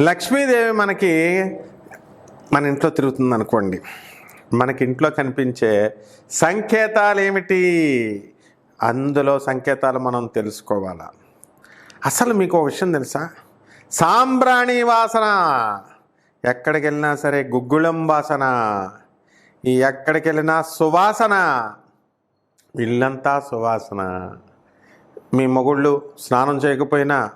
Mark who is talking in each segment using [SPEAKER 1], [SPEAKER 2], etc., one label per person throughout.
[SPEAKER 1] లక్ష్మీదేవి మనకి మన ఇంట్లో తిరుగుతుంది అనుకోండి. మనకి ఇంట్లో కనిపించే సంకేతాలు ఏమిటి? అందులో సంకేతాలు మనం తెలుసుకోవాలా? అసలు మీకు ఒక విషయం తెలుసా? సాంబ్రాణి వాసన. ఎక్కడికి వెళ్ళినా సరే గుగ్గుళం వాసన. ఈ ఎక్కడికి వెళ్ళినా సువాసన. ఇల్లంతా సువాసన. మీ మొగుళ్ళు స్నానం చేయకపోయినా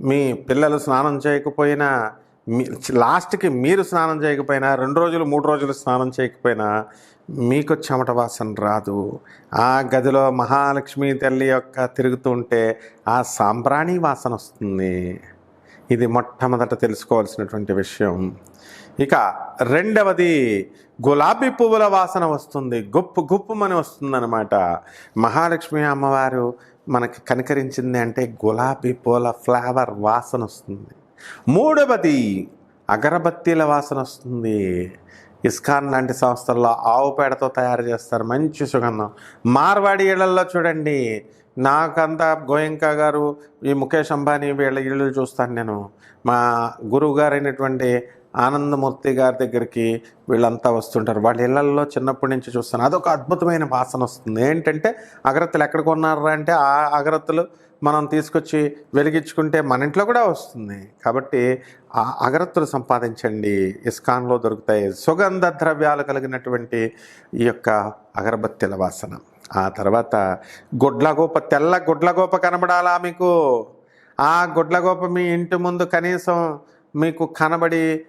[SPEAKER 1] మీ పిల్లలు స్నానం చేయకపోయినా మీ లాస్ట్కి మీరు స్నానం చేయకపోయినా రెండు రోజులు మూడు రోజులు స్నానం చేయకపోయినా మీకు చెమట వాసన రాదు. ఆ గదిలో మహాలక్ష్మి తల్లి యొక్క తిరుగుతుంటే ఆ సాంబ్రాణి వాసన వస్తుంది. ఇది మొట్టమొదట తెలుసుకోవాల్సినటువంటి విషయం. ఇక రెండవది గులాబీ పువ్వుల వాసన వస్తుంది. గుప్పు గుప్పుమని వస్తుందన్నమాట. మహాలక్ష్మి అమ్మవారు మనకి కనికరించింది అంటే గులాబీ పూల ఫ్లేవర్ వాసన వస్తుంది. మూడవది అగరబత్తీల వాసన వస్తుంది. ఇస్కాన్ లాంటి సంస్థల్లో ఆవు పేడతో తయారు చేస్తారు. మంచి సుగంధం. మార్వాడి ఇళ్ళలో చూడండి. నాకంతా గోయంకా గారు ఈ ముఖేష్ అంబానీ వీళ్ళ ఇళ్ళు చూస్తాను నేను. మా గురువు గారైనటువంటి ఆనందమూర్తి గారి దగ్గరికి వీళ్ళంతా వస్తుంటారు. వాళ్ళ ఇళ్ళలో చిన్నప్పటి నుంచి చూస్తాను. అదొక అద్భుతమైన వాసన వస్తుంది. ఏంటంటే అగరత్తులు ఎక్కడ కొన్నారా అంటే ఆ అగరత్తులు మనం తీసుకొచ్చి వెలిగించుకుంటే మన ఇంట్లో కూడా వస్తుంది. కాబట్టి ఆ అగరత్తులు సంపాదించండి. ఇస్కాన్లో దొరుకుతాయి. సుగంధ ద్రవ్యాలు కలిగినటువంటి ఈ యొక్క అగరబత్తిల వాసన. ఆ తర్వాత గుడ్లగోప తెల్ల గుడ్లగోప కనబడాలా మీకు? ఆ గుడ్లగోప మీ ఇంటి ముందు కనీసం మీకు కనబడి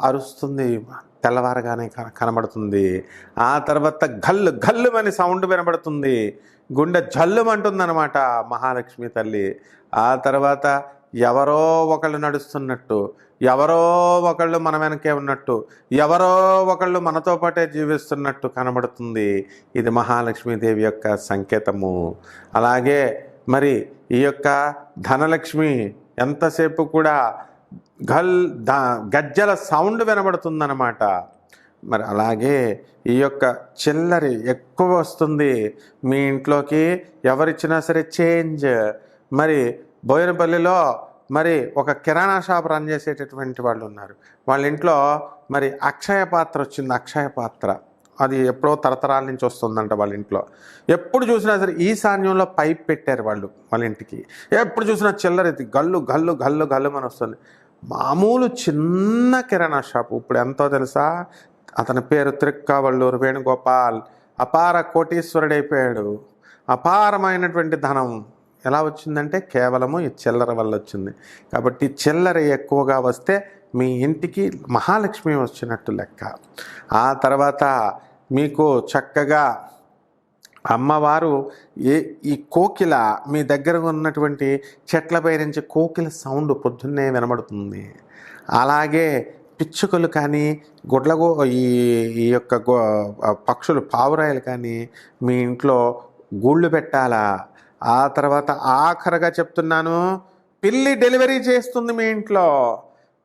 [SPEAKER 1] అరుస్తుంది తెల్లవారగానే కన- కనబడుతుంది. ఆ తర్వాత గల్లు గల్లు అని సౌండ్ వినబడుతుంది. గుండె జల్లుమంటుందన్నమాట మహాలక్ష్మి తల్లి. ఆ తర్వాత ఎవరో ఒకళ్ళు నడుస్తున్నట్టు ఎవరో ఒకళ్ళు మన వెనకే ఉన్నట్టు ఎవరో ఒకళ్ళు మనతో పాటే జీవిస్తున్నట్టు కనబడుతుంది. ఇది మహాలక్ష్మీదేవి యొక్క సంకేతము. అలాగే మరి ఈ యొక్క ధనలక్ష్మి ఎంతసేపు కూడా గల్ దా గజ్జల సౌండ్ వినబడుతుందన్నమాట. మరి అలాగే ఈ యొక్క చిల్లరి ఎక్కువ వస్తుంది. మీ ఇంట్లోకి ఎవరిచ్చినా సరే చేంజ్. మరి బోయినపల్లిలో మరి ఒక కిరాణా షాప్ రన్ చేసేటటువంటి వాళ్ళు ఉన్నారు. వాళ్ళ ఇంట్లో మరి అక్షయ పాత్ర వచ్చింది అక్షయ పాత్ర. అది ఎప్పుడో తరతరాల నుంచి వస్తుందంట వాళ్ళ ఇంట్లో. ఎప్పుడు చూసినా సరే ఈశాన్యంలో పైప్ పెట్టారు వాళ్ళు వాళ్ళ ఇంటికి. ఎప్పుడు చూసినా చిల్లర గల్లు గల్లు గల్లు గల్లు అని వస్తుంది. మామూలు చిన్న కిరాణా షాపు. ఇప్పుడు ఎంతో తెలుసా? అతని పేరు త్రిక్కావళ్ళూరు వేణుగోపాల్. అపార కోటీశ్వరుడైపోయాడు అపారమైనటువంటి ధనం. ఎలా వచ్చిందంటే కేవలము ఈ చిల్లర వల్ల వచ్చింది. కాబట్టి చిల్లర ఎక్కువగా వస్తే మీ ఇంటికి మహాలక్ష్మి వచ్చినట్టు లెక్క. ఆ తర్వాత మీకు చక్కగా అమ్మవారు ఏ ఈ కోకిల మీ దగ్గర ఉన్నటువంటి చెట్లపై నుంచి కోకిల సౌండ్ పొద్దున్నే వినబడుతుంది. అలాగే పిచ్చుకలు కానీ గుడ్లగో ఈ ఈ యొక్క గో పక్షులు పావురాయలు కానీ మీ ఇంట్లో గూళ్ళు పెట్టాలా? ఆ తర్వాత ఆఖరగా చెప్తున్నాను పిల్లి డెలివరీ చేస్తుంది మీ ఇంట్లో.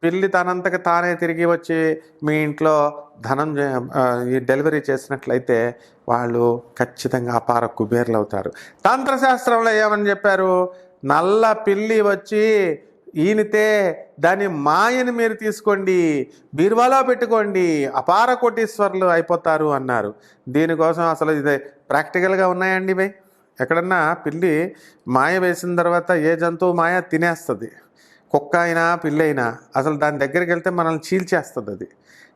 [SPEAKER 1] పిల్లి తనంతకు తానే తిరిగి వచ్చి మీ ఇంట్లో ధనం ఈ డెలివరీ చేసినట్లయితే వాళ్ళు ఖచ్చితంగా అపార కుబేర్లు అవుతారు తంత్రశాస్త్రంలో ఏమని చెప్పారు? నల్ల పిల్లి వచ్చి ఈనితే దాని మాయని మీరు తీసుకోండి బీరువాలో పెట్టుకోండి అపార కోటీశ్వర్లు అయిపోతారు అన్నారు. దీనికోసం అసలు ఇది ప్రాక్టికల్గా ఉన్నాయండి ఇవి ఎక్కడన్నా పిల్లి మాయ వేసిన తర్వాత ఏ జంతువు మాయ తినేస్తుంది. కుక్క అయినా పిల్లైనా అసలు దాని దగ్గరికి వెళ్తే మనల్ని చీల్చేస్తుంది అది.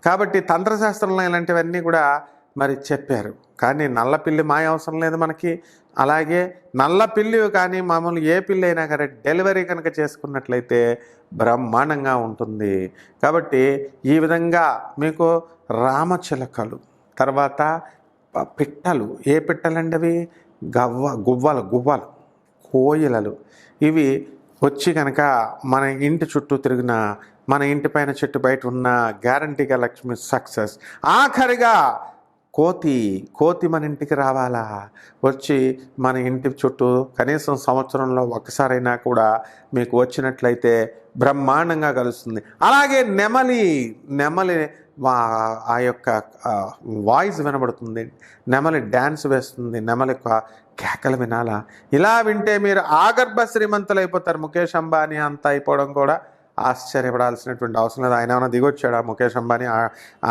[SPEAKER 1] కాబట్టి తంత్రశాస్త్రంలో ఇలాంటివన్నీ కూడా మరి చెప్పారు. కానీ నల్ల పిల్లి మాయ అవసరం లేదు మనకి. అలాగే నల్ల పిల్లి కానీ మామూలు ఏ పిల్లి అయినా కానీ డెలివరీ కనుక చేసుకున్నట్లయితే బ్రహ్మాండంగా ఉంటుంది. కాబట్టి ఈ విధంగా మీకు రామచిలకలు తర్వాత పిట్టలు. ఏ పిట్టలండి అవి? గవ్వ గువ్వలు గువ్వలు కోయిలలు. ఇవి వచ్చి కనుక మన ఇంటి చుట్టూ తిరిగిన మన ఇంటి పైన చెట్టు బయట ఉన్న గ్యారంటీగా లక్ష్మి సక్సెస్ ఆఖరిగా కోతి కోతి మన ఇంటికి రావాలా? వచ్చి మన ఇంటి చుట్టూ కనీసం సంవత్సరంలో ఒక్కసారైనా కూడా మీకు వచ్చినట్లయితే బ్రహ్మాండంగా కలుస్తుంది. అలాగే నెమలి నెమలి ఆ యొక్క వాయిస్ వినబడుతుంది నెమలి డ్యాన్స్ వేస్తుంది నెమలి కేకలు వినాలా? ఇలా వింటే మీరు ఆగర్భ శ్రీమంతులు అయిపోతారు ముఖేష్ అంబానీ అంత అయిపోవడం కూడా ఆశ్చర్యపడాల్సినటువంటి అవసరం లేదు. ఆయన ఏమైనా దిగొచ్చాడా ముఖేష్ అంబానీ?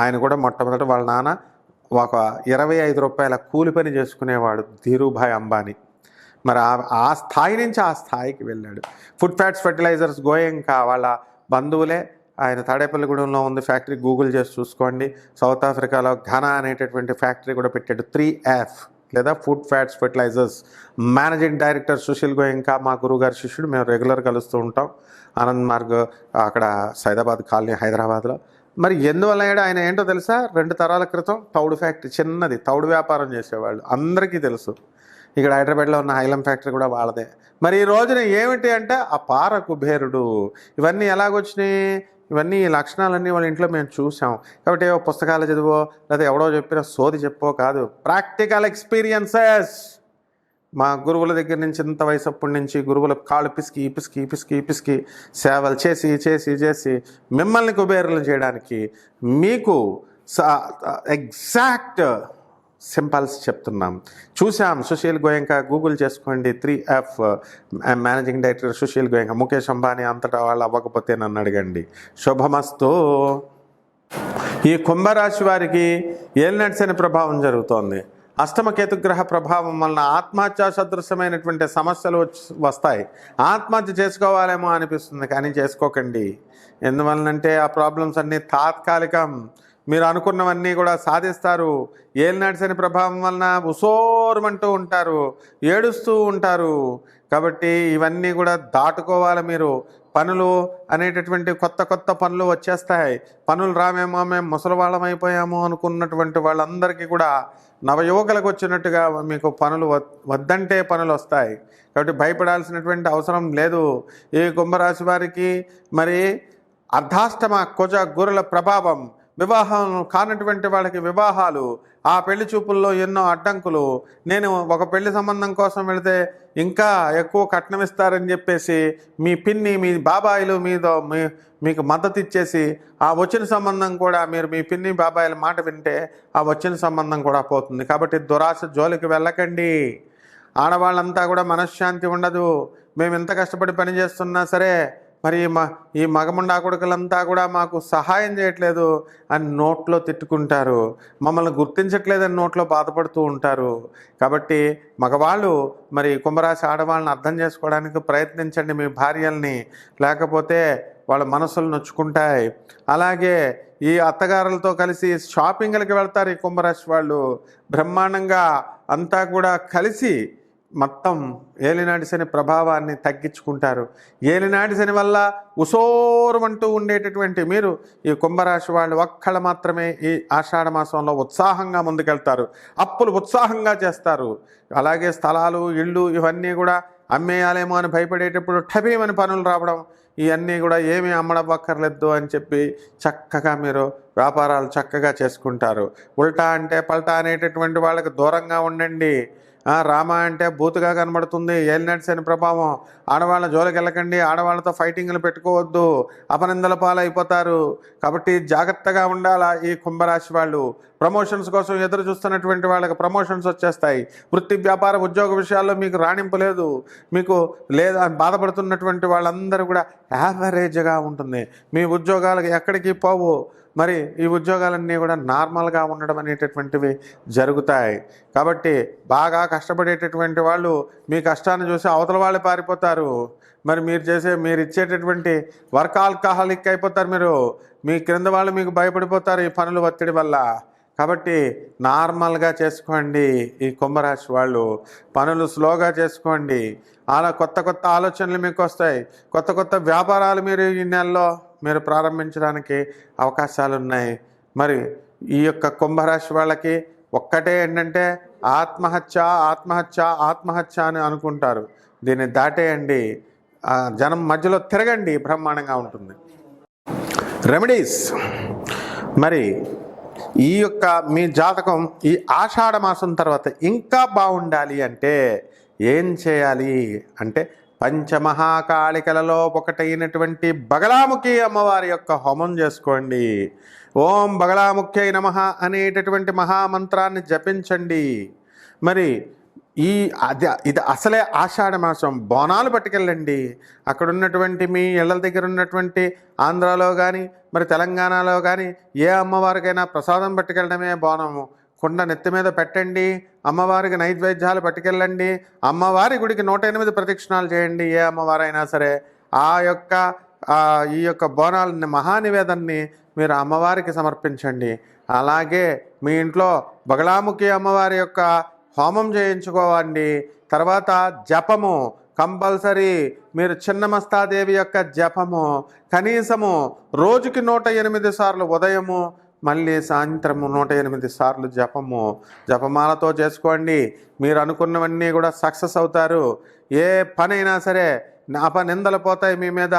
[SPEAKER 1] ఆయన కూడా మొట్టమొదట వాళ్ళ నాన్న ఒక ఇరవై ఐదు రూపాయల కూలి పని చేసుకునేవాడు ధీరుభాయ్ అంబానీ. మరి ఆ ఆ స్థాయి నుంచి ఆ స్థాయికి వెళ్ళాడు. ఫుడ్ ఫ్యాట్స్ ఫర్టిలైజర్స్ గోయంకా వాళ్ళ బంధువులే ఆయన తాడేపల్లిగూడెంలో ఉంది. ఫ్యాక్టరీ గూగుల్ చేసి చూసుకోండి. సౌత్ ఆఫ్రికాలో ఘనా అనేటటువంటి ఫ్యాక్టరీ కూడా పెట్టాడు. త్రీ ఎఫ్ లేదా food fats fertilisers. Managing director Sushil Goenka మా గురుగారి శిష్యుడు. మేము రెగ్యులర్ కలుస్తూ ఉంటాం. ఆనంద్ మార్గ్ అక్కడ సైదాబాద్ కాలనీ హైదరాబాద్లో. మరి ఎందువల్ల అయ్యాడు ఆయన ఏంటో తెలుసా? రెండు తరాల క్రితం తౌడు ఫ్యాక్టరీ చిన్నది. తౌడు వ్యాపారం చేసేవాళ్ళు. అందరికీ తెలుసు. ఇక్కడ హైదరాబాద్లో ఉన్న హైలం ఫ్యాక్టరీ కూడా వాళ్ళదే. మరి ఈ రోజున ఏమిటి అంటే ఆ పార కుబేరుడు. ఇవన్నీ ఎలాగొచ్చినాయి? ఇవన్నీ ఈ లక్షణాలన్నీ వాళ్ళ ఇంట్లో మేము చూసాం కాబట్టి ఏవో పుస్తకాలు చదివో లేదా ఎవడో చెప్పిన సోది చెప్పో కాదు. ప్రాక్టికల్ ఎక్స్పీరియన్సెస్ మా గురువుల దగ్గర నుంచి ఇంత వయసు అప్పటి నుంచి గురువుల కాళ్ళు పిసికి పిసికి పిసికి పిసికి సేవలు చేసి చేసి చేసి మిమ్మల్ని కుబేరులు చేయడానికి మీకు ఎగ్జాక్ట్ సింపల్స్ చెప్తున్నాం. చూసాం సుశీల్ గోయంక గూగుల్ చేసుకోండి three F managing director Sushil Goenka. Mukesh Ambani అంతటా వాళ్ళు అవ్వకపోతే నన్ను అడగండి. శుభమస్తు. ఈ కుంభరాశి వారికి ఏలినట్సని ప్రభావం జరుగుతోంది. అష్టమ కేతుగ్రహ ప్రభావం వలన ఆత్మహత్యా సదృశ్యమైనటువంటి సమస్యలు వస్తాయి. ఆత్మహత్య చేసుకోవాలేమో అనిపిస్తుంది కానీ చేసుకోకండి. ఎందువలనంటే ఆ ప్రాబ్లమ్స్ అన్నీ తాత్కాలికం. మీరు అనుకున్నవన్నీ కూడా సాధిస్తారు. ఏలినాడ్సని ప్రభావం వలన ఉసోరమంటూ ఉంటారు ఏడుస్తూ ఉంటారు. కాబట్టి ఇవన్నీ కూడా దాటుకోవాలి మీరు. పనులు అనేటటువంటి కొత్త కొత్త పనులు వచ్చేస్తాయి. పనులు రామేమో మేము ముసలివాళ్ళం అయిపోయాము అనుకున్నటువంటి వాళ్ళందరికీ కూడా నవయువకులకు వచ్చినట్టుగా మీకు పనులు వద్- వద్దంటే పనులు వస్తాయి. కాబట్టి భయపడాల్సినటువంటి అవసరం లేదు. ఈ కుంభరాశి వారికి మరి అర్ధాష్టమ కుజ గురుల ప్రభావం వివాహం కానటువంటి వాళ్ళకి వివాహాలు ఆ పెళ్ళి చూపుల్లో ఎన్నో అడ్డంకులు. నేను ఒక పెళ్ళి సంబంధం కోసం వెళితే ఇంకా ఎక్కువ కట్నం ఇస్తారని చెప్పేసి మీ పిన్ని మీ బాబాయిలు మీదో మీ మీకు మద్దతు ఇచ్చేసి ఆ వచ్చిన సంబంధం కూడా మీరు మీ పిన్ని బాబాయిల మాట వింటే ఆ వచ్చిన సంబంధం కూడా పోతుంది. కాబట్టి దురాశ జోలికి వెళ్ళకండి. ఆడవాళ్ళంతా కూడా మనశ్శాంతి ఉండదు. మేము ఎంత కష్టపడి పని చేస్తున్నా సరే మరి ఈ మ ఈ మగముండా కొడుకులంతా కూడా మాకు సహాయం చేయట్లేదు అని నోట్లో తిట్టుకుంటారు. మమ్మల్ని గుర్తించట్లేదని నోట్లో బాధపడుతూ ఉంటారు. కాబట్టి మగవాళ్ళు మరి కుంభరాశి ఆడవాళ్ళని అర్థం చేసుకోవడానికి ప్రయత్నించండి మీ భార్యల్ని. లేకపోతే వాళ్ళ మనసులు నొచ్చుకుంటాయి. అలాగే ఈ అత్తగారులతో కలిసి షాపింగ్లకి వెళ్తారు ఈ కుంభరాశి వాళ్ళు. బ్రహ్మాండంగా అంతా కూడా కలిసి మొత్తం ఏలినాటి శని ప్రభావాన్ని తగ్గించుకుంటారు. ఏలినాటి శని వల్ల ఉసోరమంటూ ఉండేటటువంటి మీరు ఈ కుంభరాశి వాళ్ళు ఒక్కళ్ళు మాత్రమే ఈ ఆషాఢ మాసంలో ఉత్సాహంగా ముందుకెళ్తారు. అప్పులు ఉత్సాహంగా చేస్తారు. అలాగే స్థలాలు ఇళ్ళు ఇవన్నీ కూడా అమ్మేయాలేమో అని భయపడేటప్పుడు ఠబీమని పనులు రావడం ఇవన్నీ కూడా ఏమీ అమ్మడవ్వక్కర్లేదు అని చెప్పి చక్కగా మీరు వ్యాపారాలు చక్కగా చేసుకుంటారు. ఉల్టా అంటే పల్టా అనేటటువంటి వాళ్ళకి దూరంగా ఉండండి. రామ అంటే బూతుగా కనబడుతుంది. ఏలినట్స్ అని ప్రభావం. ఆడవాళ్ళ జోలికి వెళ్ళకండి. ఆడవాళ్ళతో ఫైటింగ్లు పెట్టుకోవద్దు. అపనిందల పాలైపోతారు. కాబట్టి జాగ్రత్తగా ఉండాలా ఈ కుంభరాశి వాళ్ళు? ప్రమోషన్స్ కోసం ఎదురు చూస్తున్నటువంటి వాళ్ళకి ప్రమోషన్స్ వచ్చేస్తాయి. వృత్తి వ్యాపార ఉద్యోగ విషయాల్లో మీకు రాణింపు లేదు. మీకు లేదా బాధపడుతున్నటువంటి వాళ్ళందరూ కూడా యావరేజ్గా ఉంటుంది. మీ ఉద్యోగాలకు ఎక్కడికి పోవు. మరి ఈ ఉద్యోగాలన్నీ కూడా నార్మల్గా ఉండడం అనేటటువంటివి జరుగుతాయి. కాబట్టి బాగా కష్టపడేటటువంటి వాళ్ళు మీ కష్టాన్ని చూసి అవతల వాళ్ళు పారిపోతారు. మరి మీరు చేసే మీరు ఇచ్చేటటువంటి వర్క్ ఆల్కహాలిక్ అయిపోతారు మీరు. మీ క్రింద వాళ్ళు మీకు భయపడిపోతారు ఈ పనుల ఒత్తిడి వల్ల. కాబట్టి నార్మల్గా చేసుకోండి ఈ కుంభరాశి వాళ్ళు. పనులు స్లోగా చేసుకోండి. అలా కొత్త కొత్త ఆలోచనలు మీకు వస్తాయి. కొత్త కొత్త వ్యాపారాలు మీరు ఈ నెలలో మీరు ప్రారంభించడానికి అవకాశాలు ఉన్నాయి. మరి ఈ యొక్క కుంభరాశి వాళ్ళకి ఒక్కటే ఏంటంటే ఆత్మహత్య ఆత్మహత్య ఆత్మహత్య అని అనుకుంటారు. దీన్ని దాటేయండి. జనం మధ్యలో తిరగండి. బ్రహ్మాండంగా ఉంటుంది. రెమెడీస్. మరి ఈ యొక్క మీ జాతకం ఈ ఆషాఢ మాసం తర్వాత ఇంకా బాగుండాలి అంటే ఏం చేయాలి అంటే పంచమహాకాళికలలో ఒకటైనటువంటి బగలాముఖి అమ్మవారి యొక్క హోమం చేసుకోండి. ఓం బగలాముఖ్యై నమ అనేటటువంటి మహామంత్రాన్ని జపించండి. మరి ఈ అది ఇది అసలే ఆషాఢ మాసం. బోనాలు పట్టుకెళ్ళండి. అక్కడ ఉన్నటువంటి మీ ఇళ్ళ దగ్గర ఉన్నటువంటి ఆంధ్రాలో కానీ మరి తెలంగాణలో కానీ ఏ అమ్మవారికైనా ప్రసాదం పట్టుకెళ్ళడమే బోనము. కుండ నెత్తి మీద పెట్టండి. అమ్మవారికి నైవేద్యాలు పట్టుకెళ్ళండి. అమ్మవారి గుడికి నూట ఎనిమిది ప్రదక్షిణాలు చేయండి. ఏ అమ్మవారైనా సరే ఆ యొక్క ఈ యొక్క బోనాలని మహానివేదన్ని మీరు అమ్మవారికి సమర్పించండి. అలాగే మీ ఇంట్లో బగలాముఖి అమ్మవారి యొక్క హోమం చేయించుకోవండి. తర్వాత జపము. కంపల్సరీ మీరు చిన్నమస్తాదేవి యొక్క జపము. కనీసము రోజుకి నూట ఎనిమిది సార్లు ఉదయము మళ్ళీ సాయంత్రము నూట ఎనిమిది సార్లు జపము. జపమాలతో చేసుకోండి. మీరు అనుకున్నవన్నీ కూడా సక్సెస్ అవుతారు. ఏ పనైనా సరే అపనిందలు పోతాయి మీ మీద.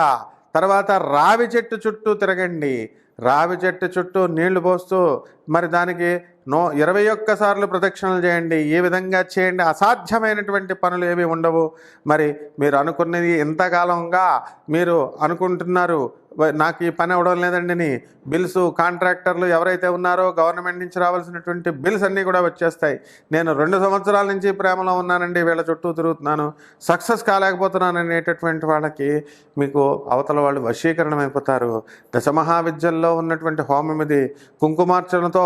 [SPEAKER 1] తర్వాత రావి చెట్టు చుట్టూ తిరగండి. రావి చెట్టు చుట్టూ నీళ్ళు పోస్తూ మరి దానికి నో ఇరవై ఒక్కసార్లు ప్రదక్షిణలు చేయండి ఏ విధంగా చేయండి అసాధ్యమైనటువంటి పనులు ఏవి ఉండవు. మరి మీరు అనుకున్నది ఎంతకాలంగా మీరు అనుకుంటున్నారు నాకు ఈ పని అవ్వడం లేదండి బిల్స్ కాంట్రాక్టర్లు ఎవరైతే ఉన్నారో గవర్నమెంట్ నుంచి రావాల్సినటువంటి బిల్స్ అన్నీ కూడా వచ్చేస్తాయి. నేను రెండు సంవత్సరాల నుంచి ప్రేమలో ఉన్నానండి వీళ్ళ చుట్టూ తిరుగుతున్నాను సక్సెస్ కాలేకపోతున్నాను అనేటటువంటి వాళ్ళకి మీకు అవతల వాళ్ళు వశీకరణం అయిపోతారు దశమహావిద్యల్లో ఉన్నటువంటి హోమం ఇది కుంకుమార్చనతో